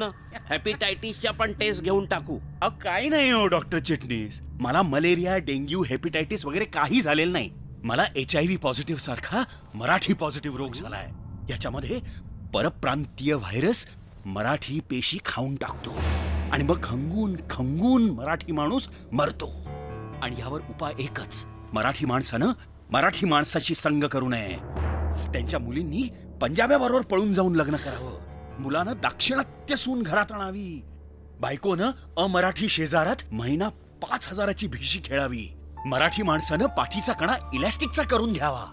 टाकू ना. हेपिटायटिसच्या पण टेस्ट घेऊन टाकू. अहो काही नाही हो डॉक्टर चिटणीस. मला मलेरिया डेंग्यू हेपिटायटिस वगैरे काही झालेलं नाही. मला एच आय व्ही पॉझिटिव्ह सारखा मराठी पॉझिटिव्ह रोग झालाय. याच्यामध्ये परप्रांतीय व्हायरस मराठी पेशी खाऊन टाकतो. आणि मग खंगून खंगून मराठी माणूस मरतो. आणि यावर उपाय एकच. मराठी माणसानं मराठी माणसाशी संग करू नये. त्यांच्या मुलींनी पंजाब्याबरोबर पळून जाऊन लग्न करावं. मुलानं दाक्षिणात्य सून घरात आणावी. बायकोनं अमराठी शेजारात महिना पाच हजाराची भिशी खेळावी. मराठी माणसानं पाठीचा कणा इलॅस्टिकचा करून घ्यावा.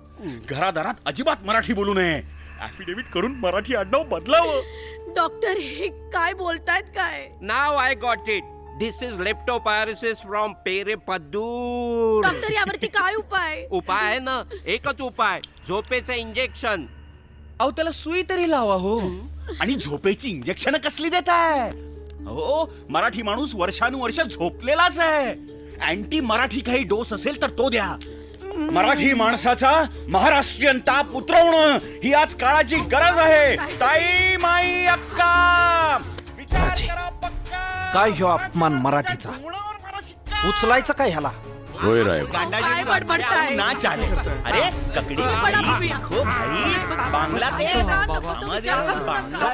घरादारात अजिबात मराठी बोलू नये. ऍफिडेव्हिट करून मराठी आडनाव बदलावं. डॉक्टर हे काय बोलतायत काय? नाव I got it this is leptospirosis from पेरे पद्दूर डॉक्टर यावरती काय उपाय? उपाय आहे ना? एकच उपाय. झोपेचं इंजेक्शन अहो त्याला सुई तरी लावा हो. आणि झोपेची इंजेक्शन कसली देताय हो मराठी माणूस वर्षानुवर्ष झोपलेलाच आहे. अँटी मराठी काही डोस असेल तर तो द्या. मराठी माणसाचा महाराष्ट्रीयन ताप उतरवणं ही आज काळाची गरज आहे. ताई माई अक्का! विचार करा पक्का. काय ह्यो अपमान मराठीचा? उचलायचं काय ह्याला? होय राय. काय बडबडताय? नाच आहे अरे ककडी. हो भाई बांगला दे नको, नको, बांगला